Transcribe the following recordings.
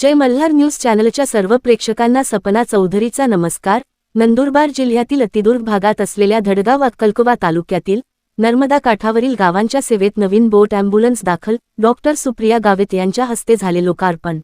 जय Malhar news चॅनलच्या सर्व प्रेक्षकांना सपना चौधरीचा नमस्कार. नंदुरबार जिल्ह्यातील अतिदूर भागात असलेल्या धडगाव अक्कलकोवा तालुक्यातील नर्मदा काठावरील गावांच्या सेवेत नवीन बोट अँब्युलन्स दाखल डॉक्टर सुप्रिया गावित यांच्या हस्ते झाले लोकार्पण.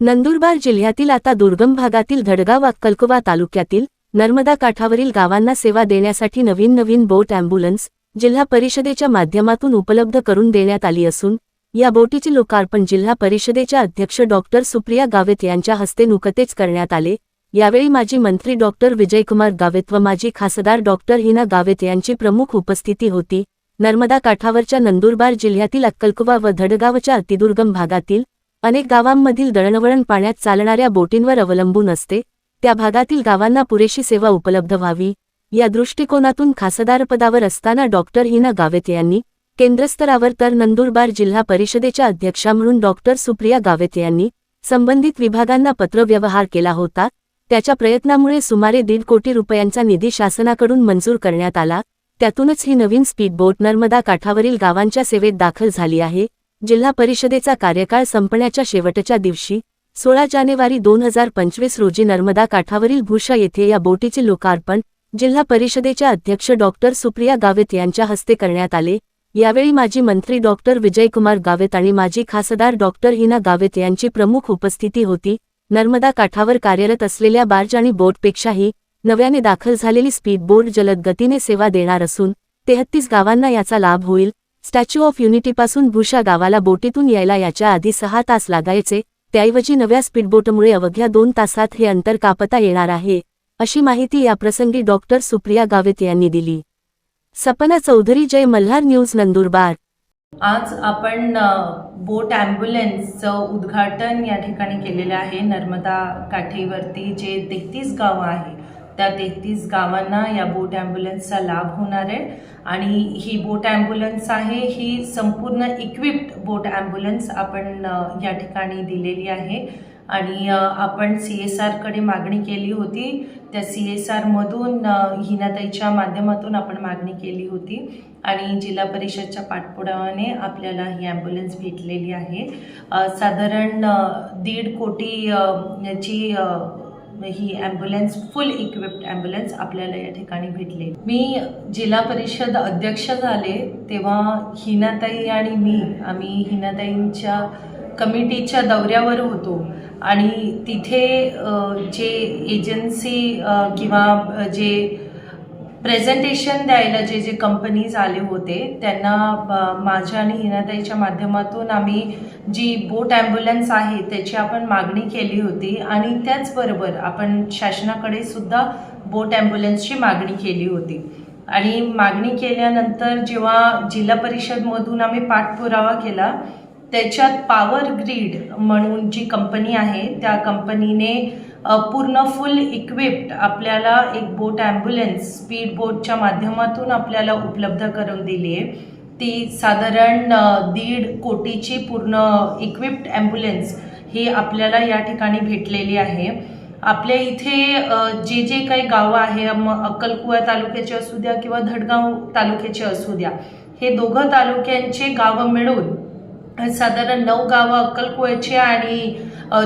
नंदुरबार जिल्ह्यातील आता दुर्गम भागातील धडगाव अक्कलकोवा तालुक्यातील नर्मदा काठावरील गावांना सेवा देण्यासाठी नवीन नवीन बोट अँब्युलन्स जिल्हा परिषदेच्या माध्यमातून उपलब्ध करून देण्यात आली असून या बोटीचे लोकार्पण जिल्हा परिषदेच्या अध्यक्ष डॉक्टर सुप्रिया गावित यांच्या हस्ते नुकतेच करण्यात आले. यावेळी माजी मंत्री डॉक्टर विजयकुमार गावित व माजी खासदार डॉक्टर हिना गावित यांची प्रमुख उपस्थिती होती. नर्मदा काठावरच्या नंदुरबार जिल्ह्यातील अक्कलकुवा व धडगावच्या अतिदुर्गम भागातील अनेक गावांमधील दळणवळण पाण्यात चालणाऱ्या बोटींवर अवलंबून असते. त्या भागातील गावांना पुरेशी सेवा उपलब्ध व्हावी. या दृष्टिकोनातून खासदारपदावर असताना डॉक्टर हिना गावित यांनी केंद्रस्तरावर तर नंदुरबार जिल्हा परिषदेच्या अध्यक्षा म्हणून डॉक्टर सुप्रिया गावेत यांनी संबंधित विभागांना पत्रव्यवहार केला होता. त्याच्या प्रयत्नामुळे सुमारे दीड कोटी रुपयांचा निधी शासनाकडून मंजूर करण्यात आला. त्यातूनच ही नवीन स्पीड बोट नर्मदा काठावरील गावांच्या सेवेत दाखल झाली आहे. जिल्हा परिषदेचा कार्यकाळ संपण्याच्या शेवटच्या दिवशी सोळा जानेवारी दोन हजार पंचवीस रोजी नर्मदा काठावरील भूषा येथे या बोटीचे लोकार्पण जिल्हा परिषदेच्या अध्यक्ष डॉक्टर सुप्रिया गावित यांच्या हस्ते करण्यात आले. यावेळी माजी मंत्री डॉक्टर विजयकुमार गावित आणि माजी खासदार डॉक्टर हिना गावित यांची प्रमुख उपस्थिती होती. नर्मदा काठावर कार्यरत असलेल्या बार्ज आणि बोटपेक्षाही नव्याने दाखल झालेली स्पीड बोट जलद गतीने सेवा देणार असून तेहत्तीस गावांना याचा लाभ होईल. स्टॅच्यू ऑफ युनिटीपासून भूषा गावाला बोटीतून यायला याच्या आधी सहा तास लागायचे. त्याऐवजी नव्या स्पीडबोटमुळे अवघ्या दोन तासात हे अंतर कापता येणार आहे अशी माहिती याप्रसंगी डॉक्टर सुप्रिया गावित यांनी दिली. सपना चौधरी जय मल्हार न्यूज नंदुरबार. आज आपण बोट ॲम्ब्युलन्सचं उद्घाटन या ठिकाणी केलेलं आहे. नर्मदा काठीवरती जे तेहतीस गावं आहे त्या तेहतीस गावांना या बोट ॲम्ब्युलन्सचा लाभ होणार आहे. आणि ही बोट ॲम्ब्युलन्स आहे ही संपूर्ण इक्विप्ड बोट ॲम्ब्युलन्स आपण या ठिकाणी दिलेली आहे. आणि आपण सी एस आरकडे मागणी केली होती. त्या सी एस आरमधून हिनाताईच्या माध्यमातून आपण मागणी केली होती. आणि जिल्हा परिषदच्या पाठपुरावाने आपल्याला ही ॲम्ब्युलन्स भेटलेली आहे. साधारण दीड कोटी ची ही ॲम्ब्युलन्स फुल इक्विप्ड ॲम्ब्युलन्स आपल्याला या ठिकाणी भेटले. मी जिल्हा परिषद अध्यक्ष झाले तेव्हा हिनाताई आणि मी आम्ही हिनाताईंच्या कमिटीच्या दौऱ्यावर होतो. आणि तिथे जे एजन्सी किंवा जे प्रेझेंटेशन द्यायला जे जे कंपनीज आले होते त्यांना माझ्या आणि हिनाताईच्या माध्यमातून आम्ही जी बोट ॲम्ब्युलन्स आहे त्याची आपण मागणी केली होती आणि त्याचबरोबर आपण शासनाकडे सुद्धा बोट ॲम्ब्युलन्सची मागणी केली होती. आणि मागणी केल्यानंतर जेव्हा जिल्हा परिषदमधून आम्ही पाठपुरावा केला त्याच्यात पॉवर ग्रीड म्हणून जी कंपनी आहे त्या कंपनीने पूर्ण फुल इक्विप्ड आपल्याला एक बोट ॲम्ब्युलन्स स्पीड बोटच्या माध्यमातून आपल्याला उपलब्ध करून दिली आहे. ती साधारण दीड कोटीची पूर्ण इक्विप्ड ॲम्ब्युलन्स ही आपल्याला या ठिकाणी भेटलेली आहे. आपल्या इथे जे जे काही गावं आहे मग अक्कलकुवा तालुक्याचे असू द्या किंवा धडगाव तालुक्याचे असू द्या हे दोघं तालुक्यांचे गावं मिळून साधारण नऊ गावं अक्कलकुव्याचे आणि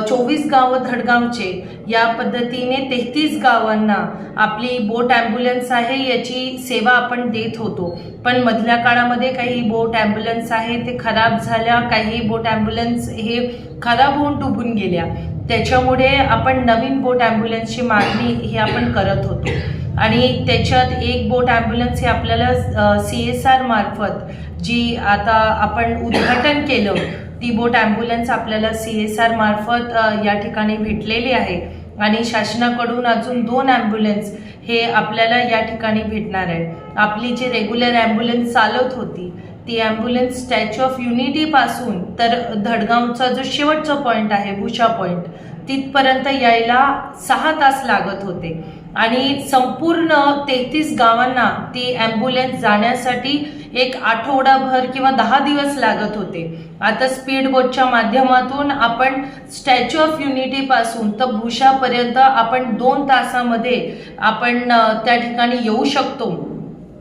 चोवीस गावं धडगावचे या पद्धतीने तेहतीस गावांना आपली बोट ॲम्ब्युलन्स आहे याची सेवा आपण देत होतो. पण मधल्या काळामध्ये काही बोट ॲम्ब्युलन्स आहे ते खराब झाल्या काही बोट ॲम्ब्युलन्स हे खराब होऊन डुबून गेल्या. त्याच्यामुळे आपण नवीन बोट ॲम्ब्युलन्सची मागणी ही आपण करत होतो. आणि त्याच्यात एक बोट ॲम्ब्युलन्स हे आपल्याला सी एस आर मार्फत जी आता आपण उद्घाटन केलं ती बोट ॲम्ब्युलन्स आपल्याला सी एस आर मार्फत या ठिकाणी भेटलेली आहे. आणि शासनाकडून अजून दोन ॲम्ब्युलन्स हे आपल्याला या ठिकाणी भेटणार आहे आपली जी रेग्युलर ॲम्ब्युलन्स चालत होती ती ॲम्ब्युलन्स स्टॅच्यू ऑफ युनिटीपासून तर धडगावचा जो शेवटचा पॉईंट आहे भुषा पॉईंट तिथपर्यंत यायला सहा तास लागत होते. आणि संपूर्ण तेहतीस गावांना ती ॲम्ब्युलन्स जाण्यासाठी एक आठवडाभर किंवा दहा दिवस लागत होते. आता स्पीड बोटच्या माध्यमातून आपण स्टॅच्यू ऑफ युनिटीपासून तर भूषापर्यंत आपण दोन तासामध्ये आपण त्या ठिकाणी येऊ शकतो.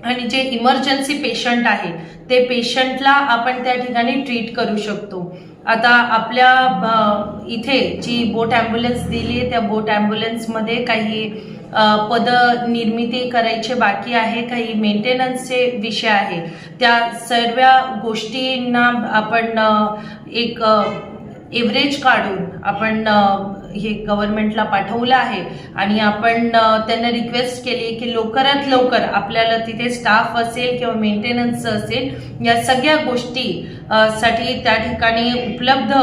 आणि जे इमर्जन्सी पेशंट आहे ते पेशंटला आपण त्या ठिकाणी ट्रीट करू शकतो. आता आपल्या इथे जी बोट ॲम्ब्युलन्स दिली आहे त्या बोट ॲम्ब्युलन्समध्ये काही पद निर्मिती करायचे बाकी आहे काही मेंटेनन्सचे विषय आहे. त्या सर्व गोष्टींना आपण एक एव्हरेज काढून आपण हे गव्हर्नमेंटला पाठवलं आहे. आणि आपण त्यांना रिक्वेस्ट केली की लवकरात लवकर आपल्याला तिथे स्टाफ असेल किंवा मेंटेनन्स असेल या सगळ्या गोष्टी साठी त्या ठिकाणी उपलब्ध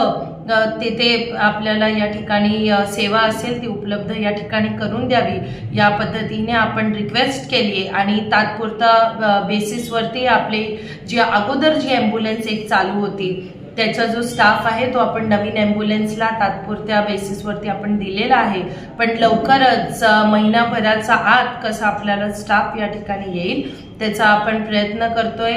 तिथे आपल्याला या ठिकाणी सेवा असेल ती उपलब्ध या ठिकाणी करून द्यावी. या पद्धतीने आपण रिक्वेस्ट केली आहे आणि तात्पुरता बेसिसवरती आपली जी अगोदर जी ॲम्ब्युलन्स एक चालू होती त्याचा जो स्टाफ आहे तो आपण नवीन ॲम्ब्युलन्सला तात्पुरत्या बेसिसवरती आपण दिलेला आहे. पण लवकरच महिनाभराचा आत कसा आपल्याला स्टाफ या ठिकाणी येईल त्याचा आपण प्रयत्न करतोय.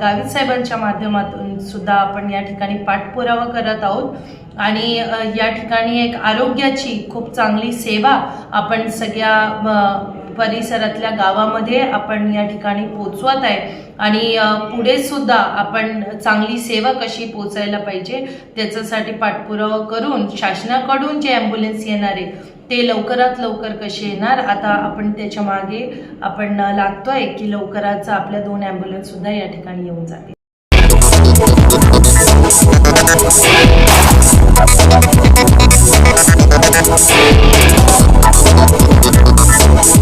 गावित साहेबांच्या माध्यमातून सुद्धा आपण या ठिकाणी पाठपुरावा करत आहोत. आणि या ठिकाणी एक आरोग्याची खूप चांगली सेवा आपण सगळ्या परिसरातल्या गावामध्ये आपण या ठिकाणी पोचवत आहे. आणि पुढे सुद्धा आपण चांगली सेवा कशी पोचायला पाहिजे त्याच्यासाठी पाठपुरावा करून शासनाकडून जे ॲम्ब्युलन्स येणार आहे ते लवकरात लवकर कसे येणार? आता आपण त्याच्यामागे आपण लागतो लागतोय की लवकरच आपल्या दोन ॲम्ब्युलन्ससुद्धा या ठिकाणी येऊन जातील.